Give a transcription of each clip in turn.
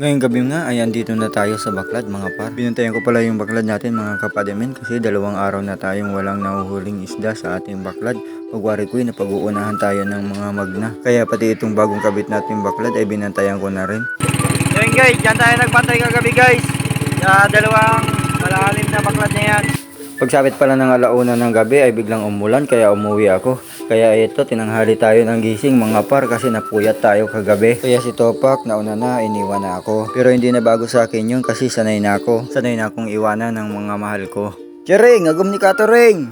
Ngayong gabi nga ay andito na tayo sa baklad mga par. Binantayan ko pala yung baklad natin mga kapadimin kasi dalawang araw na tayong walang nahuhuling isda sa ating baklad. Pagwari ko na pag-uunahan tayo ng mga magna. Kaya pati itong bagong kabit natin baklad ay binantayan ko na rin. Yun guys, dyan tayo nagbantay kagabi guys. Sa dalawang malalim na baklad na yan. Pagsapit pala ng alauna ng gabi ay biglang umulan kaya umuwi ako. Kaya ito, tinanghali tayo ng gising mga par kasi napuyat tayo kagabi. Kaya si Topak nauna na, iniwan na ako. Pero hindi na bago sa akin yun kasi sanay na ako. Sanay na akong iwanan ng mga mahal ko. Chering, agum ni Kato Ring!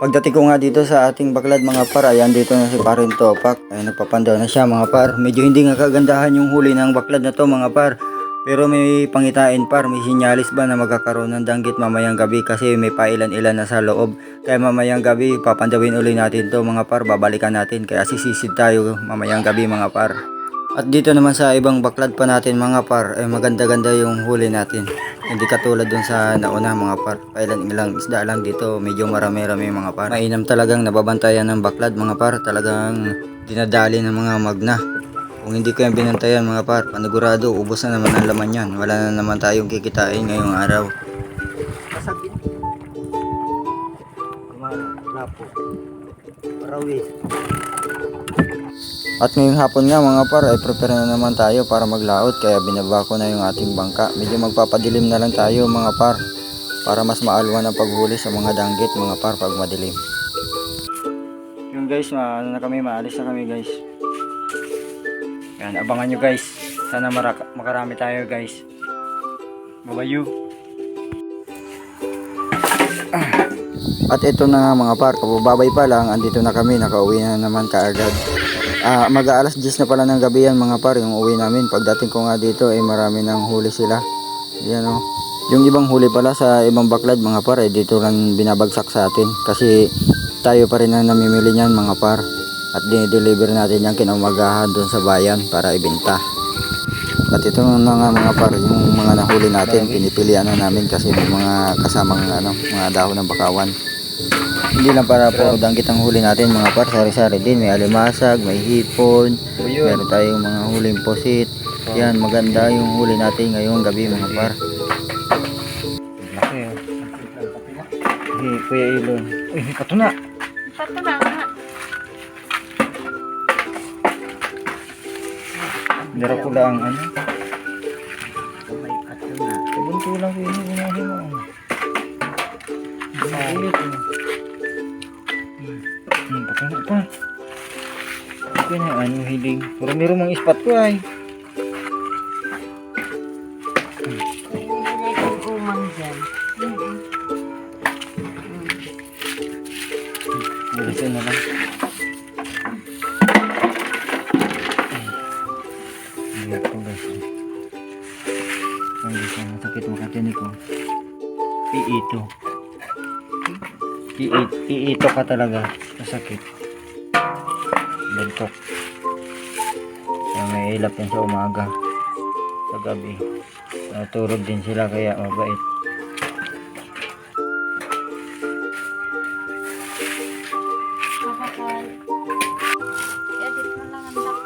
Pagdating ko nga dito sa ating baklad mga par, ayan dito na si parin Topak. Ay nagpapandaw na siya mga par. Medyo hindi nga kagandahan yung huli ng baklad na to mga par. Pero may pangitain par, may sinyalis ba na magkakaroon ng danggit mamayang gabi kasi may pailan-ilan na sa loob. Kaya mamayang gabi, papandawin uli natin to mga par, babalikan natin. Kaya sisisid tayo mamayang gabi mga par. At dito naman sa ibang baklad pa natin mga par, ay maganda-ganda yung huli natin. Hindi katulad dun sa nauna mga par. Pailan ilang isda lang dito, medyo marami-rami mga par. Mainam talagang nababantayan ng baklad mga par, talagang dinadali ng mga magna. Kung hindi ko yan binantayan mga par, panigurado, ubos na naman ang laman yan. Wala na naman tayong kikitain ngayong araw. Kasabit. Lapo. Parawis. At ngayong hapon nga mga par, ay prepare na naman tayo para maglaot kaya binaba ko na yung ating bangka. Medyo magpapadilim na lang tayo mga par para mas maalwan ang paghuli sa mga danggit mga par pag madilim. Yung guys, ma ano na kami, maalis na kami guys. Yan, abangan nyo guys. Sana maraka- makarami tayo guys. Babayu. At ito na nga mga par, kabababay pa lang, andito na kami, nakauwi na naman kaagad. Ah, mag aalas 10 na pala ng gabi yan mga par, yung uwi namin. Pagdating ko nga dito, ay marami nang huli sila. Yan o. Yung ibang huli pala sa ibang baklad mga par, ay dito lang binabagsak sa atin. Kasi tayo pa rin ang namimili niyan mga par. At dinideliver natin yan kinamagahan doon sa bayan para ibenta. At ito na nga mga par, yung mga nahuli natin, pinipilian na namin kasi may mga kasamang ano, mga dahon ng bakawan. Hindi lang para po danggit ang huli natin mga par, sari-sari din. May alimasag, may hipon, meron tayong mga huling posit. Yan, maganda yung huli natin ngayong gabi mga par. Oh. Kuya Ilon. Uy, pato na. Dara ko lang ano. Na. Sabunto lang ko yun. Unahin mo. Ulit. Hmm, pato na pa. Ito na ano hiling. Puro meron mga ispat ko ay. Bilisan na lang. Masakit makatinig ko. Iito. Iit, iito ka talaga. Masakit. Bentok. Kaya may ilap yan sa umaga. Sa gabi. Natulog din sila kaya mabait.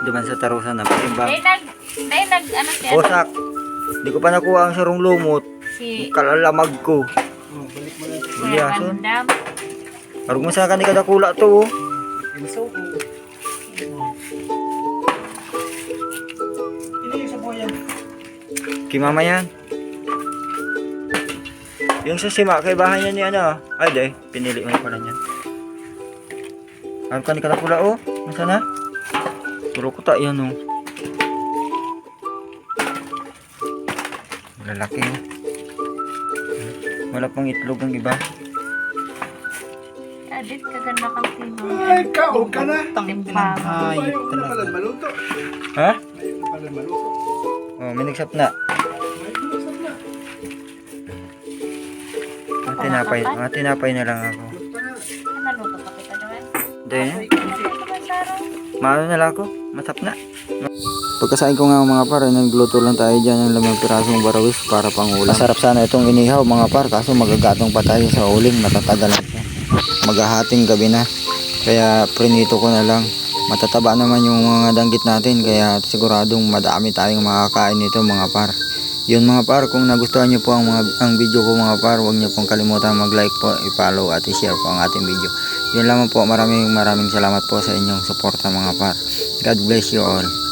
Duman sa tarusan na patimbang. Dahil nag, dahil nag, ano siya? Osak! Di ko pa nakuha ang sarong lumot. Si Kalalamag ko. Kuya Buliason. Bandam. Harug mo sa kanil kada kula to. oh. Pinso ko. Ini yung sabuyan. Kimama yan. Yung sa sima, kay bahay niya ni ano. Ay, day. Pinili mo pala niyan. Harug kanil kada kula oh. Masa na? Puro ko ta yan oh. Lalaki oh. Wala pang itlog ang iba. Edit ka ganda kang sino. Ay, kao ka na. Timpang. Hayop Ayaw na pala talaga. maluto. Ha? Ayaw na pala maluto. Oh, minigsap na. Ay, binuksan na. Mga tinapay, na lang ako. Naluto pa kita naman. Hindi. Maano na lang ako, masap na. Pagkasain ko nga mga par eh, nagluto lang tayo dyan ng lamang pirasong barawis para pang ulam. Masarap sana itong inihaw mga par kaso magagatong pa tayo sa uling matatagalan pa. Maghahating gabi na. Kaya prinito ko na lang. Matataba naman yung mga danggit natin kaya siguradong madami tayong makakain nito mga par. Yun mga par kung nagustuhan nyo po ang, mga, ang video ko mga par huwag nyo pong kalimutan mag like po i-follow at i-share po ang ating video yun lamang po. Maraming maraming salamat po sa inyong suporta mga par. God bless you all.